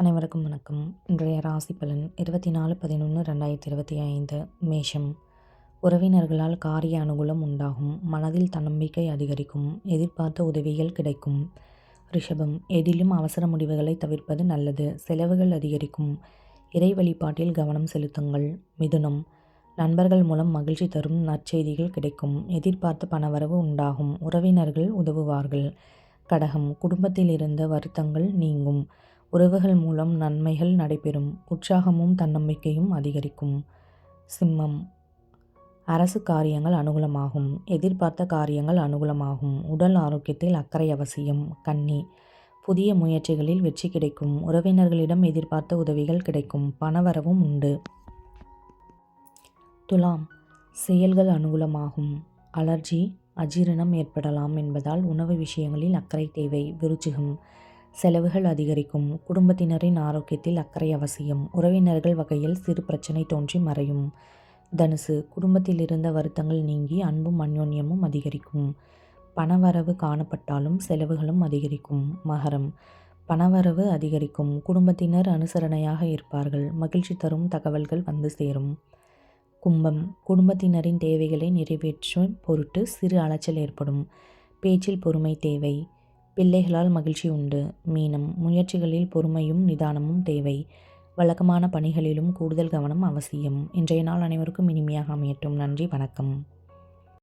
அனைவருக்கும் வணக்கம். இன்றைய ராசி பலன் இருபத்தி நாலு பதினொன்று ரெண்டாயிரத்தி இருபத்தி ஐந்து மேஷம். உறவினர்களால் காரிய அனுகூலம் உண்டாகும். மனதில் தன்னம்பிக்கை அதிகரிக்கும். எதிர்பார்த்த உதவிகள் கிடைக்கும். ரிஷபம் எதிலும் அவசர முடிவுகளை தவிர்ப்பது நல்லது. செலவுகள் அதிகரிக்கும். இறை வழிபாட்டில் கவனம் செலுத்துங்கள். மிதுனம் நண்பர்கள் மூலம் மகிழ்ச்சி தரும் நற்செய்திகள் கிடைக்கும். எதிர்பார்த்த பணவரவு உண்டாகும். உறவினர்கள் உதவுவார்கள். கடகம் குடும்பத்தில் இருந்த வருத்தங்கள் நீங்கும். உறவுகள் மூலம் நன்மைகள் நடைபெறும். உற்சாகமும் தன்னம்பிக்கையும் அதிகரிக்கும். சிம்மம். அரசு காரியங்கள் அனுகூலமாகும். எதிர்பார்த்த காரியங்கள் அனுகூலமாகும். உடல் ஆரோக்கியத்தில் அக்கறை அவசியம். கன்னி. புதிய முயற்சிகளில் வெற்றி கிடைக்கும். உறவினர்களிடம் எதிர்பார்த்த உதவிகள் கிடைக்கும். பணவரவும் உண்டு. துலாம். செயல்கள் அனுகூலமாகும். அலர்ஜி அஜீரணம் ஏற்படலாம் என்பதால் உணவு விஷயங்களில் அக்கறை தேவை. விருச்சிகம். செலவுகள் அதிகரிக்கும். குடும்பத்தினரின் ஆரோக்கியத்தில் அக்கறை அவசியம். உறவினர்கள் வகையில் சிறு பிரச்சனை தோன்றி மறையும். தனுசு குடும்பத்தில் இருந்த வருத்தங்கள் நீங்கி அன்பும் அந்யோன்யமும் அதிகரிக்கும். பணவரவு காணப்பட்டாலும் செலவுகளும் அதிகரிக்கும். மகரம் பணவரவு அதிகரிக்கும். குடும்பத்தினர் அனுசரணையாக இருப்பார்கள். மகிழ்ச்சி தரும் தகவல்கள் வந்து சேரும். கும்பம் குடும்பத்தினரின் தேவைகளை நிறைவேற்றும் பொருட்டு சிறு அலைச்சல் ஏற்படும். பேச்சில் பொறுமை தேவை. பிள்ளைகளால் மகிழ்ச்சி உண்டு. மீனம் முயற்சிகளில் பொறுமையும் நிதானமும் தேவை. வழக்கமான பணிகளிலும் கூடுதல் கவனம் அவசியம். இன்றைய நாள் அனைவருக்கும் இனிமையாக அமையட்டும். நன்றி வணக்கம்.